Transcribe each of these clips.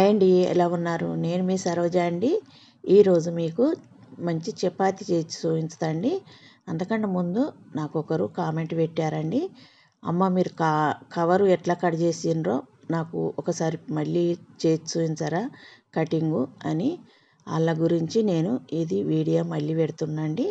Hi అండి ఎలా ఉన్నారు? నేను మీ సరోజ అండి. ఈరోజు మీకు మంచి చపాతి చేసి చూపించుతా అండి అంతకంటే ముందు నాకు ఒకరు కామెంట్ పెట్టారండి. అమ్మ మీరు కా కవరు ఎట్లా కట్ చేసిండ్రో నాకు ఒకసారి మళ్ళీ చేసి చూపించారా కటింగు అని. వాళ్ళ గురించి నేను ఇది వీడియో మళ్ళీ పెడుతున్నాండి.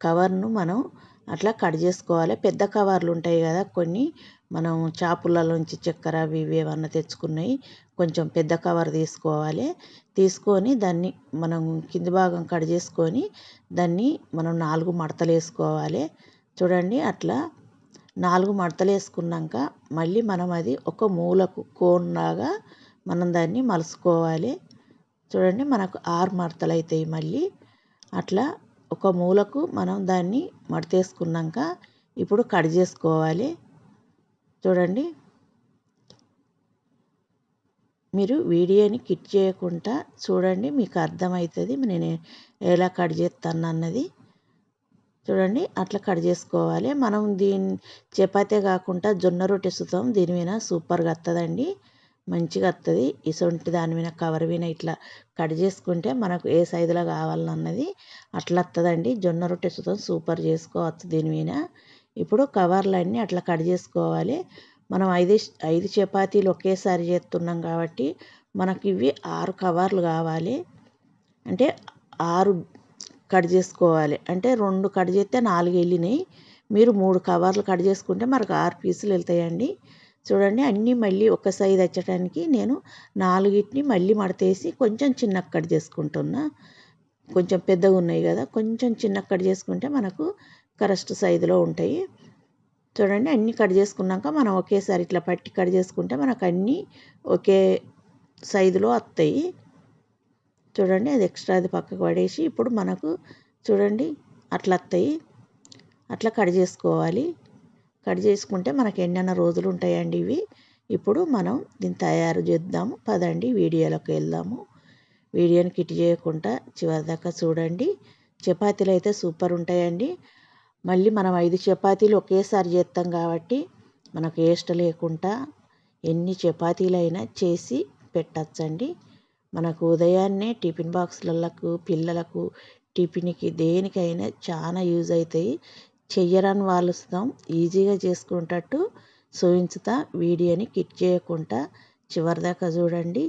కవర్ను మనం అట్లా కట్ చేసుకోవాలి. పెద్ద కవర్లు ఉంటాయి కదా కొన్ని. మనం చాపులలోంచి చక్కెర అవి ఇవి ఏమన్నా తెచ్చుకున్నాయి. కొంచెం పెద్ద కవర్ తీసుకోవాలి. తీసుకొని దాన్ని మనం కింది భాగం కట్ చేసుకొని దాన్ని మనం నాలుగు మడతలు వేసుకోవాలి. చూడండి అట్లా నాలుగు మడతలు వేసుకున్నాక మళ్ళీ మనం అది ఒక మూలకు కోన్ లాగా మనం దాన్ని మలుసుకోవాలి. చూడండి మనకు ఆరు మడతలు అవుతాయి మళ్ళీ. అట్లా ఒక మూలకు మనం దాన్ని మడతేసుకున్నాక ఇప్పుడు కట్ చేసుకోవాలి. చూడండి మీరు వీడియోని కిట్ చేయకుండా చూడండి మీకు అర్థమవుతుంది నేను ఎలా కట్ చేస్తాను అన్నది. చూడండి అట్లా కట్ చేసుకోవాలి. మనం దీని చపాతే కాకుండా జొన్న రొట్టె సుతం దీని మీద సూపర్గా వస్తుందండి మంచిగా వస్తుంది ఇసొంటి దాని మీద కవర్ మీద ఇట్లా కట్ చేసుకుంటే మనకు ఏ సైజులో కావాలన్నది అట్లా వస్తుందండి జొన్న రొట్టె సుతం సూపర్ చేసుకోవచ్చు దీని మీద. ఇప్పుడు కవర్లన్నీ అట్లా కట్ చేసుకోవాలి. మనం ఐదు ఐదు చపాతీలు ఒకేసారి చేస్తున్నాం కాబట్టి మనకి ఇవి ఆరు కవర్లు కావాలి. అంటే ఆరు కట్ చేసుకోవాలి. అంటే రెండు కట్ చేస్తే నాలుగు వెళ్ళినాయి మీరు మూడు కవర్లు కట్ చేసుకుంటే మనకు ఆరు పీసులు వెళ్తాయండి చూడండి అన్నీ మళ్ళీ ఒక సైజు వచ్చడానికి నేను నాలుగిటిని మళ్ళీ మడతేసి కొంచెం చిన్న కట్ చేసుకుంటున్నా. కొంచెం పెద్దగా ఉన్నాయి కదా కొంచెం చిన్న కట్ చేసుకుంటే మనకు కరెక్ట్ సైజులో ఉంటాయి. చూడండి అన్నీ కట్ చేసుకున్నాక మనం ఒకేసారి ఇట్లా పట్టి కట్ చేసుకుంటే మనకు అన్నీ ఒకే సైజులో వస్తాయి. చూడండి అది ఎక్స్ట్రా అది పక్కకు పడేసి ఇప్పుడు మనకు చూడండి అట్లా వస్తాయి. అట్లా కట్ చేసుకోవాలి. కట్ చేసుకుంటే మనకు ఎన్నెన్న రోజులు ఉంటాయండి ఇవి. ఇప్పుడు మనం దీన్ని తయారు చేద్దాము. పదండి వీడియోలోకి వెళ్దాము. వీడియోని కిట్ చేయకుండా చివరిదాకా చూడండి. చపాతీలు అయితే సూపర్ ఉంటాయండి. మళ్ళీ మనం ఐదు చపాతీలు ఒకేసారి చేస్తాం కాబట్టి మనకు వేస్ట్ లేకుండా ఎన్ని చపాతీలైనా చేసి పెట్టచ్చండి. మనకు ఉదయాన్నే టిఫిన్ బాక్స్లకు పిల్లలకు టిఫిన్కి దేనికైనా చాలా యూజ్ అవుతాయి చెయ్యరాని వాళ్ళు ఈజీగా చేసుకునేటట్టు చూపించుతా వీడియోని కిట్ చేయకుండా చివరిదాకా చూడండి.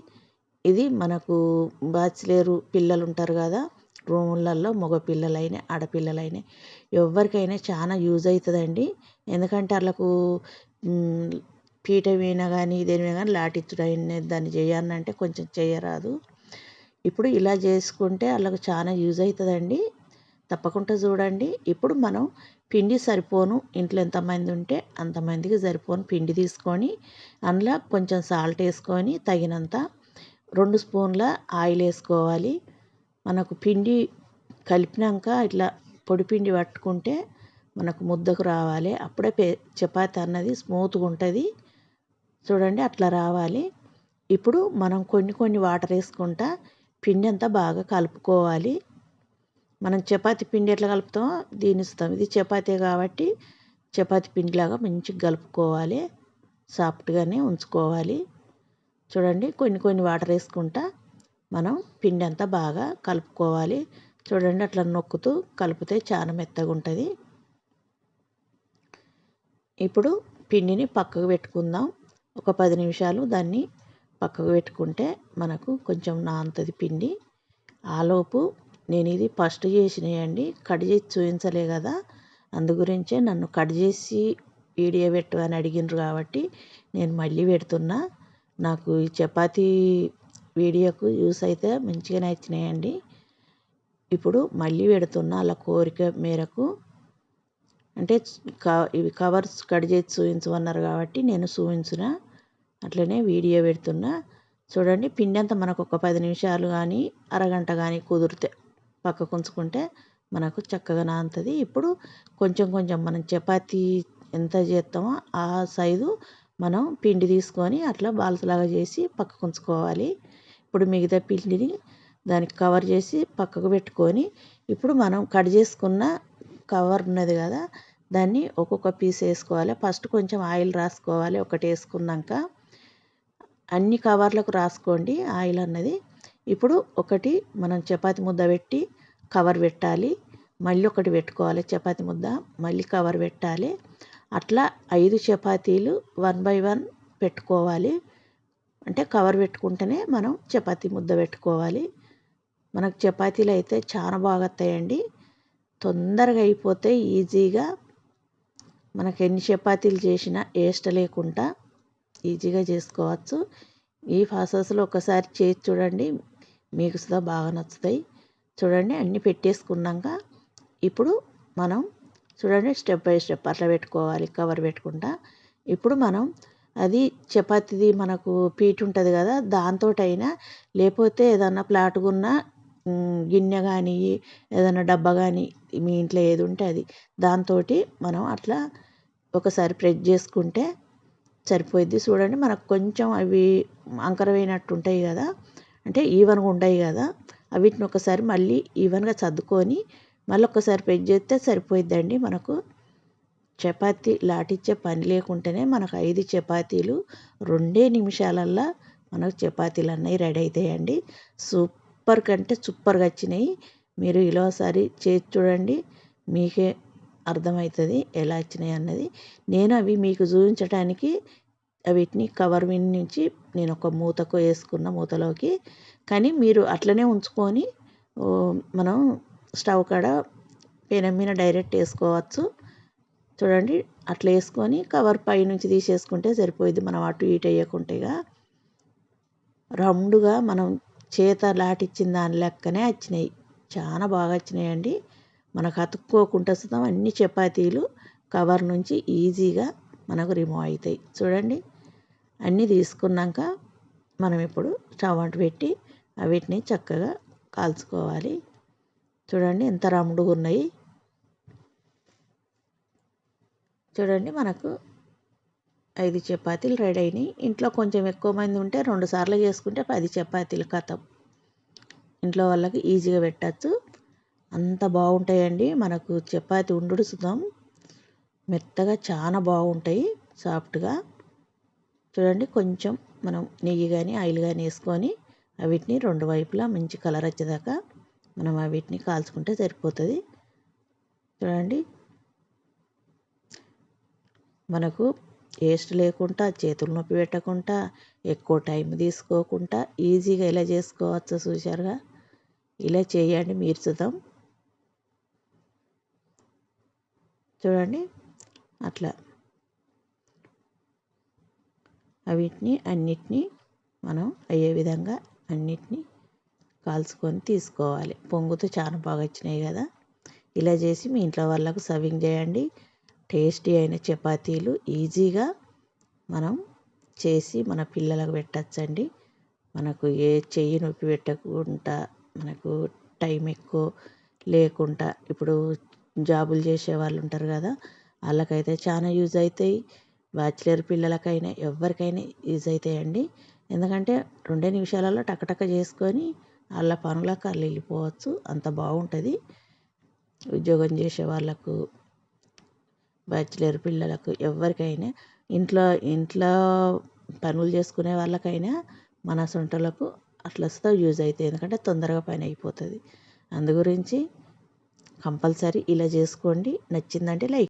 ఇది మనకు బ్యాచిలర్ పిల్లలు ఉంటారు కదా రూములలో మగపిల్లలైనా ఆడపిల్లలైనా ఎవరికైనా చాలా యూజ్ అవుతుందండి ఎందుకంటే వాళ్ళకు పీట మీద కానీ దేని మీద కానీ లాటిచ్చుడు దాన్ని చేయాలంటే కొంచెం చేయరాదు. ఇప్పుడు ఇలా చేసుకుంటే వాళ్ళకు చాలా యూజ్ అవుతుందండి తప్పకుండా చూడండి. ఇప్పుడు మనం పిండి సరిపోను ఇంట్లో ఎంతమంది ఉంటే అంతమందికి సరిపోను పిండి తీసుకొని అందులో కొంచెం సాల్ట్ వేసుకొని తగినంత రెండు స్పూన్ల ఆయిల్ వేసుకోవాలి. మనకు పిండి కలిపినాక ఇట్లా పొడి పిండి పట్టుకుంటే మనకు ముద్దకు రావాలి. అప్పుడే పే చపాతి అన్నది స్మూత్గా ఉంటుంది. చూడండి అట్లా రావాలి. ఇప్పుడు మనం కొన్ని కొన్ని వాటర్ వేసుకుంటా పిండి అంతా బాగా కలుపుకోవాలి. మనం చపాతి పిండి ఎట్లా కలుపుతామో దీని ఇస్తాం. ఇది చపాతీ కాబట్టి చపాతి పిండిలాగా మంచిగా కలుపుకోవాలి. సాఫ్ట్గానే ఉంచుకోవాలి. చూడండి కొన్ని కొన్ని వాటర్ వేసుకుంటా మనం పిండి అంతా బాగా కలుపుకోవాలి. చూడండి అట్లా నొక్కుతూ కలిపితే చాలా మెత్తగా ఉంటుంది. ఇప్పుడు పిండిని పక్కకు పెట్టుకుందాం. ఒక పది నిమిషాలు దాన్ని పక్కకు పెట్టుకుంటే మనకు కొంచెం నాంతది పిండి. ఆలోపు నేను ఇది ఫస్ట్ చేసినాయండి. కట్ చేసి చూపించలే కదా. అందు గురించే నన్ను కట్ చేసి వీడియో పెట్టు అని అడిగినారు కాబట్టి నేను మళ్ళీ పెడుతున్నా. నాకు ఈ చపాతీ వీడియోకు యూస్ అయితే మంచిగానే వచ్చినాయండి ఇప్పుడు మళ్ళీ పెడుతున్న అలా కోరిక మేరకు. అంటే ఇవి కవర్స్ కట్ చేసి చూపించమన్నారు కాబట్టి నేను చూపించిన అట్లనే వీడియో పెడుతున్నా. చూడండి పిండి అంతా మనకు ఒక పది నిమిషాలు కానీ అరగంట కానీ కుదిరితే పక్కకు ఉంచుకుంటే మనకు చక్కగా నానుతుంది ఇప్పుడు కొంచెం కొంచెం మనం చపాతీ ఎంత చేస్తామో ఆ సైజు మనం పిండి తీసుకొని అట్లా బాల్స్లాగా చేసి పక్కకు ఉంచుకోవాలి ఇప్పుడు మిగతా పిండిని దానికి కవర్ చేసి పక్కకు పెట్టుకొని ఇప్పుడు మనం కట్ చేసుకున్న కవర్ ఉన్నది కదా దాన్ని ఒక్కొక్క పీస్ వేసుకోవాలి. ఫస్ట్ కొంచెం ఆయిల్ రాసుకోవాలి ఒకటి వేసుకున్నాక. అన్ని కవర్లకు రాసుకోండి ఆయిల్ అన్నది. ఇప్పుడు ఒకటి మనం చపాతి ముద్ద పెట్టి కవర్ పెట్టాలి. మళ్ళీ ఒకటి పెట్టుకోవాలి చపాతి ముద్ద మళ్ళీ కవర్ పెట్టాలి. అట్లా ఐదు చపాతీలు వన్ బై వన్ పెట్టుకోవాలి. అంటే కవర్ పెట్టుకుంటేనే మనం చపాతీ ముద్ద పెట్టుకోవాలి. మనకు చపాతీలు అయితే చాలా బాగా వస్తాయండి. తొందరగా అయిపోతే ఈజీగా మనకు ఎన్ని చపాతీలు చేసినా వేస్ట్ లేకుండా ఈజీగా చేసుకోవచ్చు. ఈ ప్రాసెస్లో ఒకసారి చేసి చూడండి. మీకు సుధా బాగా నచ్చుతాయి. చూడండి అన్నీ పెట్టేసుకున్నాక ఇప్పుడు మనం చూడండి స్టెప్ బై స్టెప్ అట్లా పెట్టుకోవాలి కవర్ పెట్టుకుంటా. ఇప్పుడు మనం అది చపాతీది మనకు పీట ఉంటుంది కదా దాంతో అయినా లేకపోతే ఏదన్నా ప్లాట్గా ఉన్న గిన్నె కానీ ఏదైనా డబ్బా కానీ మీ ఇంట్లో ఏది ఉంటే అది. దాంతో మనం అట్లా ఒకసారి ప్రెస్ చేసుకుంటే సరిపోయిద్ది. చూడండి మనకు కొంచెం అవి అంకరమైనట్టు ఉంటాయి కదా అంటే ఈవెన్గా ఉంటాయి కదా వీటిని ఒకసారి మళ్ళీ ఈవెన్గా సర్దుకొని మళ్ళీ ఒకసారి ప్రెస్ చేస్తే సరిపోయిద్దండి మనకు. చపాతీ లాటిచ్చే పని లేకుంటేనే మనకు ఐదు చపాతీలు రెండే నిమిషాలల్లో మనకు చపాతీలు అన్నవి రెడీ అవుతాయండి సూపర్ కంటే సూపర్గా వచ్చినాయి. మీరు ఇలా ఒకసారి చేసి చూడండి. మీకే అర్థమవుతుంది ఎలా వచ్చినాయి అన్నది. నేను అవి మీకు చూపించడానికి వీటిని కవర్ విన్ నుంచి నేను ఒక మూతకు వేసుకున్న మూతలోకి. కానీ మీరు అట్లనే ఉంచుకొని మనం స్టవ్ కాడ పెనం మీద డైరెక్ట్ వేసుకోవచ్చు. చూడండి అట్లా వేసుకొని కవర్ పై నుంచి తీసేసుకుంటే సరిపోయింది మనం అటు ఇటు వేయకుంటేగా రౌండ్గా మనం చేత లాటిచ్చిన దాని లెక్కనే వచ్చినాయి. చాలా బాగా వచ్చినాయండి. మనకు అతుక్కోకుండా సుతం అన్ని చపాతీలు కవర్ నుంచి ఈజీగా మనకు రిమూవ్ అవుతాయి. చూడండి అన్నీ తీసుకున్నాక మనం ఇప్పుడు స్టవ్ అంటు పెట్టి వీటిని చక్కగా కాల్చుకోవాలి. చూడండి ఎంత రౌండ్గా ఉన్నాయి. చూడండి మనకు ఐదు చపాతీలు రెడీ అయినాయి. ఇంట్లో కొంచెం ఎక్కువ మంది ఉంటే రెండు సార్లు చేసుకుంటే పది చపాతీలు కథం ఇంట్లో వాళ్ళకి ఈజీగా పెట్టచ్చు. అంత బాగుంటాయండి. మనకు చపాతి ఉండుడుసుదాం మెత్తగా చాలా బాగుంటాయి సాఫ్ట్గా. చూడండి కొంచెం మనం నెయ్యి కానీ ఆయిల్ కానీ వేసుకొని వీటిని రెండు వైపులా మంచి కలర్ వచ్చేదాకా మనం వీటిని కాల్చుకుంటే సరిపోతుంది. చూడండి మనకు వేస్ట్ లేకుండా చేతులు నొప్పి పెట్టకుండా ఎక్కువ టైం తీసుకోకుండా ఈజీగా ఇలా చేసుకోవచ్చు చూశారుగా. ఇలా చేయండి మీరు చూద్దాం. చూడండి అట్లా. వీటిని అన్నిటినీ మనం అయ్యే విధంగా అన్నిటినీ కాల్చుకొని తీసుకోవాలి. పొంగుతూ చాలా బాగా వచ్చినాయి కదా. ఇలా చేసి మీ ఇంట్లో వాళ్ళకు సర్వింగ్ చేయండి. టేస్టీ అయిన చపాతీలు ఈజీగా మనం చేసి మన పిల్లలకు పెట్టచ్చండి. మనకు ఏ చెయ్యి నొప్పి పెట్టకుండా మనకు టైం ఎక్కువ లేకుండా ఇప్పుడు జాబులు చేసే వాళ్ళు ఉంటారు కదా వాళ్ళకైతే చాలా యూజ్ అవుతాయి. బ్యాచిలర్ పిల్లలకైనా ఎవరికైనా యూజ్ అవుతాయండి. ఎందుకంటే రెండే నిమిషాలలో టకటక చేసుకొని వాళ్ళ పనులకు వాళ్ళు వెళ్ళిపోవచ్చు. అంత బాగుంటుంది. ఉద్యోగం చేసే వాళ్ళకు బ్యాచిలర్ పిల్లలకు ఎవరికైనా ఇంట్లో ఇంట్లో పనులు చేసుకునే వాళ్ళకైనా మన సొంటలకు అట్లా వస్తే యూజ్ అవుతాయి. ఎందుకంటే తొందరగా పని అయిపోతుంది. అందు గురించి కంపల్సరీ ఇలా చేసుకోండి. నచ్చిందంటే లైక్